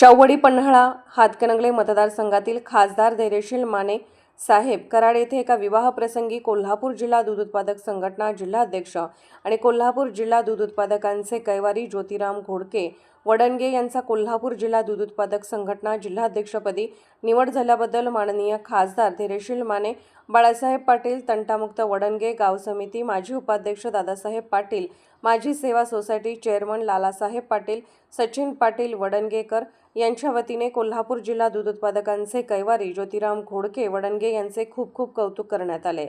शाहूवाडी पन्हाळा हातकणंगले मतदारसंघातील खासदार धैर्यशील माने साहेब कराड येथे एका विवाहप्रसंगी कोल्हापूर जिल्हा दूध उत्पादक संघटना जिल्हाध्यक्ष आणि कोल्हापूर जिल्हा दूध उत्पादकांचे कैवारी ज्योतिराम घोडके वडणगे यांचा कोल्हापूर जिल्हा दूध उत्पादक संघटना जिल्हाध्यक्षपदी निवड झाल्याबद्दल माननीय खासदार धैर्यशील माने बाळासाहेब पाटील तंटामुक्त वडणगे गाव समिती माजी उपाध्यक्ष दादासाहेब पाटील माजी सेवा सोसायटी चेअरमन लालासाहेब पाटील सचिन पाटील वडणगेकर यांच्या वतीने कोल्हापूर जिल्हा दूध उत्पादकांचे कैवारी ज्योतिराम घोडके वडणगे यांचे खूप खूप कौतुक करण्यात आले.